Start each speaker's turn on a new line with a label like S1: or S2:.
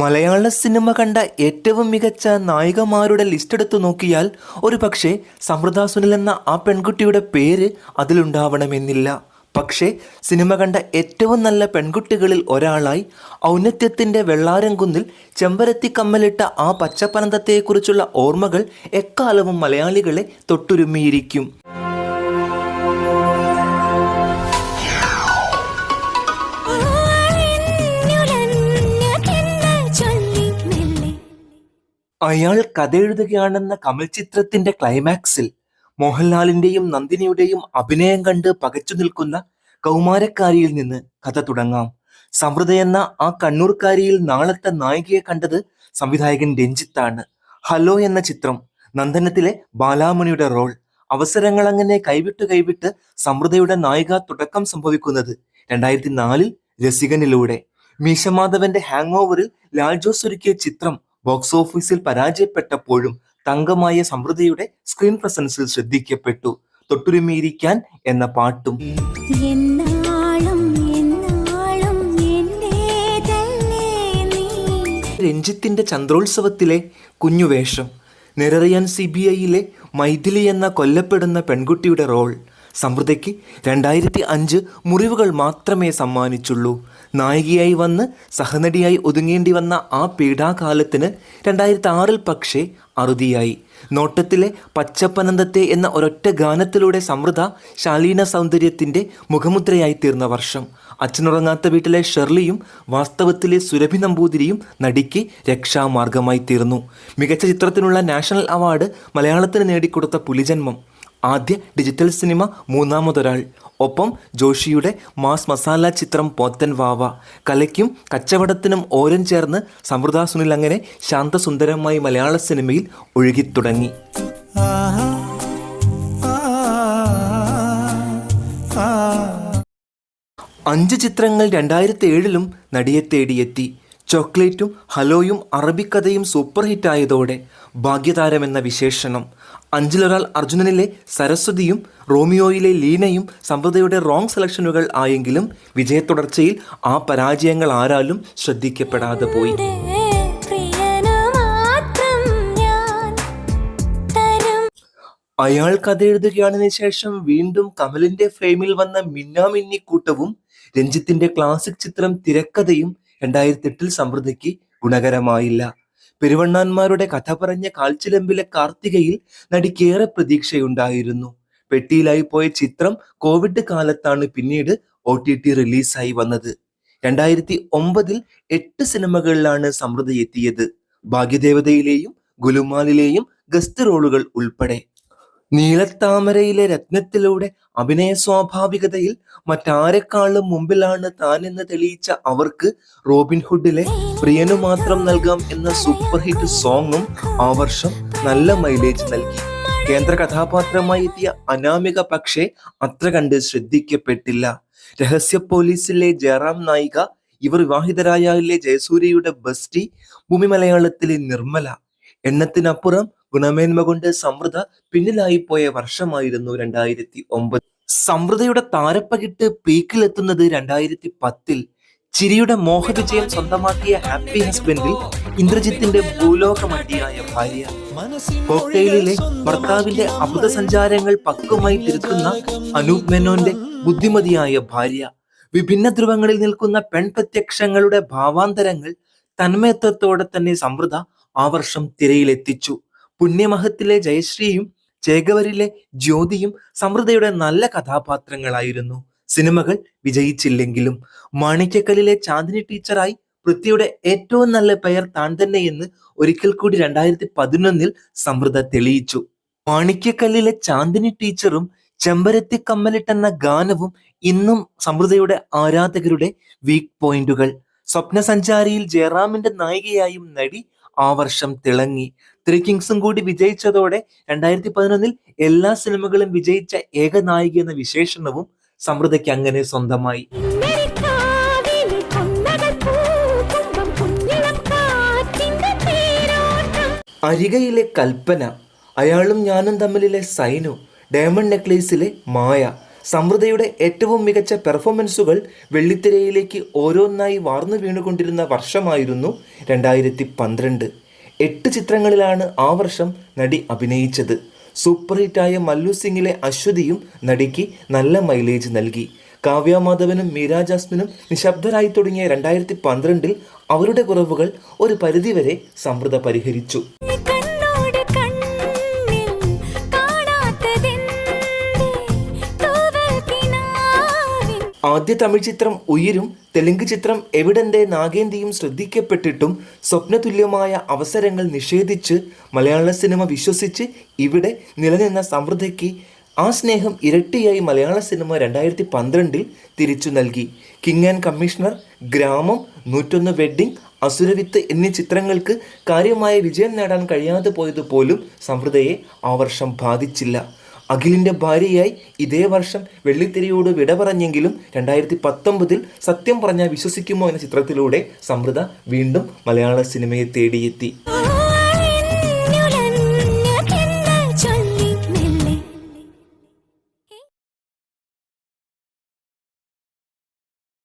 S1: മലയാള cinema കണ്ട ഏറ്റവും മികച്ച നായികമാരുടെ ലിസ്റ്റ് എടുത്തു നോക്കിയാൽ ഒരു പക്ഷേ സമൃദ്ധ സുനിൽ എന്ന ആ പെൺകുട്ടിയുടെ പേര് അതിലുണ്ടാവണമെന്നില്ല. പക്ഷേ സിനിമ കണ്ട ഏറ്റവും നല്ല പെൺകുട്ടികളിൽ ഒരാളായി ഔന്നത്യത്തിന്റെ വെള്ളാരംകുന്നിൽ ചെമ്പരത്തി കമ്മലിട്ട ആ പച്ചപ്പനന്തത്തെക്കുറിച്ചുള്ള ഓർമ്മകൾ എക്കാലവും മലയാളികളെ തൊട്ടുരുമ്മിയിരിക്കും. അയാൾ കഥ എഴുതുകയാണെന്ന കമൽ ചിത്രത്തിന്റെ ക്ലൈമാക്സിൽ മോഹൻലാലിന്റെയും നന്ദിനിയുടെയും അഭിനയം കണ്ട് പകച്ചു നിൽക്കുന്ന കൗമാരക്കാരിയിൽ നിന്ന് കഥ തുടങ്ങാം. സമൃദ്ധ എന്ന ആ കണ്ണൂർക്കാരിയിൽ നാളത്തെ നായികയെ കണ്ടത് സംവിധായകൻ രഞ്ജിത്താണ്. ഹലോ എന്ന ചിത്രം നന്ദനത്തിലെ ബാലാമണിയുടെ റോൾ. അവസരങ്ങൾ അങ്ങനെ കൈവിട്ട് കൈവിട്ട് സമൃദ്ധയുടെ നായിക തുടക്കം സംഭവിക്കുന്നത് രണ്ടായിരത്തി നാലിൽ രസികനിലൂടെ. മീശമാധവന്റെ ഹാങ് ഓവറിൽ ലാൽ ജോസ് ഒരുക്കിയ ചിത്രം ബോക്സ് ഓഫീസിൽ പരാജയപ്പെട്ടപ്പോഴും തങ്കമായ സമൃദ്ധിയുടെ സ്ക്രീൻ പ്രസൻസിൽ ശ്രദ്ധിക്കപ്പെട്ടു. തൊട്ടുരുമിയിരിക്കാൻ എന്ന പാട്ടും. രഞ്ജിത്തിന്റെ ചന്ദ്രോത്സവത്തിലെ കുഞ്ഞുവേഷം. നിററിയാൻ സി ബി ഐയിലെ മൈഥിലി എന്ന കൊല്ലപ്പെടുന്ന പെൺകുട്ടിയുടെ റോൾ സമൃദ്ധയ്ക്ക് രണ്ടായിരത്തി അഞ്ച് മുറിവുകൾ മാത്രമേ സമ്മാനിച്ചുള്ളൂ. നായികയായി വന്ന് സഹനടിയായി ഒതുങ്ങേണ്ടി വന്ന ആ പീഡാകാലത്തിന് രണ്ടായിരത്തി ആറിൽ പക്ഷേ അറുതിയായി. നോട്ടത്തിലെ പച്ചപ്പനന്തത്തെ എന്ന ഒരൊറ്റ ഗാനത്തിലൂടെ സമൃദ്ധ ശാലീന സൗന്ദര്യത്തിന്റെ മുഖമുദ്രയായി തീർന്ന വർഷം. അച്ഛനുറങ്ങാത്ത വീട്ടിലെ ഷെർലിയും വാസ്തവത്തിലെ സുരഭി നമ്പൂതിരിയും നടിക്ക് രക്ഷാമാർഗമായി തീർന്നു. മികച്ച ചിത്രത്തിനുള്ള നാഷണൽ അവാർഡ് മലയാളത്തിന് നേടിക്കൊടുത്ത പുലിജന്മം. ആദ്യ ഡിജിറ്റൽ സിനിമ മൂന്നാമതൊരാൾ. ഒപ്പം ജോഷിയുടെ മാസ് മസാല ചിത്രം പോത്തൻ വാവ. കലയ്ക്കും കച്ചവടത്തിനും ഓരം ചേർന്ന് സമൃദ്ധ സുനിൽ അങ്ങനെ ശാന്തസുന്ദരമായി മലയാള സിനിമയിൽ ഒഴുകിത്തുടങ്ങി. അഞ്ച് ചിത്രങ്ങൾ രണ്ടായിരത്തി ഏഴിലും നടിയെ തേടിയെത്തി. ചോക്ലേറ്റും ഹലോയും അറബിക്കഥയും സൂപ്പർ ഹിറ്റായതോടെ ഭാഗ്യതാരം എന്ന വിശേഷണം. അഞ്ചിലൊരാൾ അർജുനനിലെ സരസ്വതിയും റോമിയോയിലെ ലീനയും സമ്പതയുടെ റോങ് സെലക്ഷനുകൾ ആയെങ്കിലും വിജയത്തുടർച്ചയിൽ ആ പരാജയങ്ങൾ ആരാലും ശ്രദ്ധിക്കപ്പെടാതെ പോയി. അയാൾ കഥ എഴുതുകയാണതിനു ശേഷം വീണ്ടും കമലിന്റെ ഫ്രെയിമിൽ വന്ന മിന്നാമിന്നി കൂട്ടവും രഞ്ജിത്തിന്റെ ക്ലാസിക് ചിത്രം തിരക്കഥയും രണ്ടായിരത്തി എട്ടിൽ സമൃദ്ധിക്ക് ഗുണകരമായില്ല. പെരുവണ്ണാന്മാരുടെ കഥ പറഞ്ഞ കാൽച്ചിലമ്പിലെ കാർത്തികയിൽ നടിക്കേറെ പ്രതീക്ഷയുണ്ടായിരുന്നു. പെട്ടിയിലായി പോയ ചിത്രം കോവിഡ് കാലത്താണ് പിന്നീട് ഒ ടി ടി റിലീസായി വന്നത്. രണ്ടായിരത്തി ഒമ്പതിൽ എട്ട് സിനിമകളിലാണ് സമൃദ്ധി എത്തിയത്. ഭാഗ്യദേവതയിലെയും ഗുലുമാലിലെയും ഗസ്റ്റ് റോളുകൾ ഉൾപ്പെടെ. നീലത്താമരയിലെ രത്നത്തിലൂടെ അഭിനയ സ്വാഭാവികതയിൽ മറ്റാരെക്കാളും മുമ്പിലാണ് എന്ന് തെളിയിച്ച അവർക്ക് റോബിൻഹുഡിലെ പ്രിയനു മാത്രം നൽകാം എന്ന സൂപ്പർ ഹിറ്റ് സോങ്ങും ആ വർഷം നല്ല മൈലേജ് നൽകി. കേന്ദ്ര കഥാപാത്രമായി എത്തിയ അനാമിക പക്ഷേ അത്ര കണ്ട് ശ്രദ്ധിക്കപ്പെട്ടില്ല. രഹസ്യ പോലീസിലെ ജയറാം നായിക ഇവർ വിവാഹിതരായ ജയസൂര്യയുടെ ബസ്റ്റി ഭൂമി മലയാളത്തിലെ നിർമ്മല. എണ്ണത്തിനപ്പുറം ഗുണമേന്മ കൊണ്ട് സമൃദ്ധ പിന്നിലായി പോയ വർഷമായിരുന്നു രണ്ടായിരത്തി ഒമ്പത് സമൃദ്ധയുടെ താരപ്പകിട്ട് പീക്കിലെത്തുന്നത് രണ്ടായിരത്തി പത്തിൽ ചിരിയുടെ മോഹവിജയം സ്വന്തമാക്കിയ ഹാപ്പി ഹസ്ബൻഡിൽ ഇന്ദ്രജിത്തിന്റെ ഭൂലോകമണ്ടിയായ ഭാര്യ. കോക്ടെയിലിലെ ഭർത്താവിന്റെ സഞ്ചാരങ്ങൾ പക്വമായി തിരുത്തുന്ന അനൂപ് മേനോന്റെ ബുദ്ധിമതിയായ ഭാര്യ. വിഭിന്ന ധ്രുവങ്ങളിൽ നിൽക്കുന്ന പെൺപ്രത്യക്ഷങ്ങളുടെ ഭാവാന്തരങ്ങൾ തന്മയത്വത്തോടെ തന്നെ സമൃദ്ധ ആ വർഷം തിരയിലെത്തിച്ചു. പുണ്യമഹത്തിലെ ജയശ്രീയും ചേകവരിലെ ജ്യോതിയും സമൃദ്ധയുടെ നല്ല കഥാപാത്രങ്ങളായിരുന്നു. സിനിമകൾ വിജയിച്ചില്ലെങ്കിലും മാണിക്യക്കല്ലിലെ ചാന്ദിനി ടീച്ചറായി പൃഥ്വിയുടെ ഏറ്റവും നല്ല പെയർ താൻ തന്നെയെന്ന് ഒരിക്കൽ കൂടി രണ്ടായിരത്തി പതിനൊന്നിൽ സമൃദ്ധ തെളിയിച്ചു. മാണിക്യക്കല്ലിലെ ചാന്ദിനി ടീച്ചറും ചെമ്പരത്തി കമ്മലിട്ടെന്ന ഗാനവും ഇന്നും സമൃദ്ധയുടെ ആരാധകരുടെ വീക്ക് പോയിന്റുകൾ. സ്വപ്നസഞ്ചാരിയിൽ ജയറാമിന്റെ നായികയായും നടി ആ വർഷം തിളങ്ങി. ത്രീ കിങ്സും കൂടി വിജയിച്ചതോടെ രണ്ടായിരത്തി പതിനൊന്നിൽ എല്ലാ സിനിമകളും വിജയിച്ച ഏക നായിക എന്ന വിശേഷണവും സമൃദ്ധയ്ക്ക് അങ്ങനെ സ്വന്തമായി. അരികയിലെ കൽപ്പന അയാളും ഞാനും തമ്മിലെ സൈനു ഡയമണ്ട് നെക്ലേസിലെ മായ സമൃദ്ധയുടെ ഏറ്റവും മികച്ച പെർഫോമൻസുകൾ വെള്ളിത്തിരയിലേക്ക് ഓരോന്നായി വാർന്നു വീണുകൊണ്ടിരുന്ന വർഷമായിരുന്നു രണ്ടായിരത്തി പന്ത്രണ്ട് എട്ട് ചിത്രങ്ങളിലാണ് ആ വർഷം നടി അഭിനയിച്ചത്. സൂപ്പർ ഹിറ്റായ മല്ലു സിംഗിലെ അശ്വതിയും നടിക്ക് നല്ല മൈലേജ് നൽകി. കാവ്യ മാധവനും മീര ജാസ്മിനും നിശബ്ദരായി തുടങ്ങിയ രണ്ടായിരത്തി പന്ത്രണ്ടിൽ അവരുടെ കുറവുകൾ ഒരു പരിധിവരെ സമൃദ്ധ പരിഹരിച്ചു. ആദ്യ തമിഴ് ചിത്രം ഉയിരും തെലുങ്ക് ചിത്രം എവിടന്റെ നാഗേന്ദിയും ശ്രദ്ധിക്കപ്പെട്ടിട്ടും സ്വപ്നതുല്യമായ അവസരങ്ങൾ നിഷേധിച്ച് മലയാള സിനിമ വിശ്വസിച്ച് ഇവിടെ നിലനിന്ന സമൃദ്ധയ്ക്ക് ആ സ്നേഹം ഇരട്ടിയായി മലയാള സിനിമ രണ്ടായിരത്തി പന്ത്രണ്ടിൽ തിരിച്ചു നൽകി. കിങ് ആൻഡ് കമ്മീഷണർ ഗ്രാമം നൂറ്റൊന്ന് വെഡ്ഡിംഗ് അസുരവിത്ത് എന്നീ ചിത്രങ്ങൾക്ക് കാര്യമായ വിജയം നേടാൻ കഴിയാതെ പോയതുപോലും സമൃദ്ധയെ ആ വർഷം ബാധിച്ചില്ല. അഖിലിന്റെ ഭാര്യയായി ഇതേ വർഷം വെള്ളിത്തിരയോട് വിട പറഞ്ഞെങ്കിലും രണ്ടായിരത്തി പത്തൊമ്പതിൽ സത്യം പറഞ്ഞാൽ വിശ്വസിക്കുമോ എന്ന ചിത്രത്തിലൂടെ സമൃദ്ധ വീണ്ടും മലയാള സിനിമയെ തേടിയെത്തി.